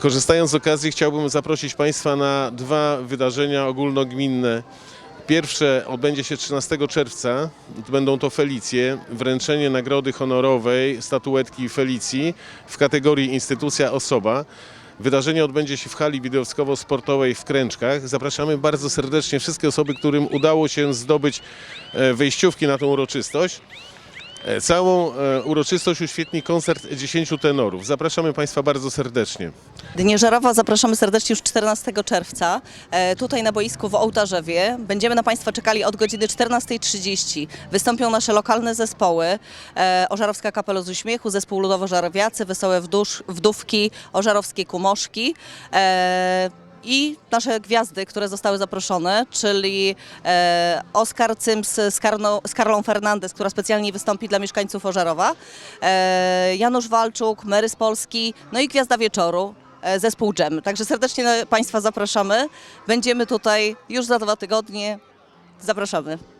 Korzystając z okazji chciałbym zaprosić Państwa na dwa wydarzenia ogólnogminne. Pierwsze odbędzie się 13 czerwca. Będą to Felicje, wręczenie nagrody honorowej statuetki Felicji w kategorii instytucja osoba. Wydarzenie odbędzie się w hali wideowskowo-sportowej w Kręczkach. Zapraszamy bardzo serdecznie wszystkie osoby, którym udało się zdobyć e, wejściówki na tę uroczystość. E, Całą e, uroczystość uświetni koncert 10 tenorów. Zapraszamy Państwa bardzo serdecznie. Dnie Żarowa zapraszamy serdecznie już 14 czerwca. E, tutaj na boisku w Ołtarzewie. Będziemy na Państwa czekali od godziny 14.30. Wystąpią nasze lokalne zespoły. Ożarowska Kapela z Uśmiechu, Zespół Ludowo-Żarowiacy, Wesołe Wdówki, Ożarowskie Kumoszki. I nasze gwiazdy, które zostały zaproszone, czyli e, Oskar Cyms z, Karno, z Karlą Fernandez, która specjalnie wystąpi dla mieszkańców Ożarowa, e, Janusz Walczuk, Mary z Polski, no i Gwiazda Wieczoru, e, zespół Dżem. Także serdecznie Państwa zapraszamy. Będziemy tutaj już za dwa tygodnie. Zapraszamy.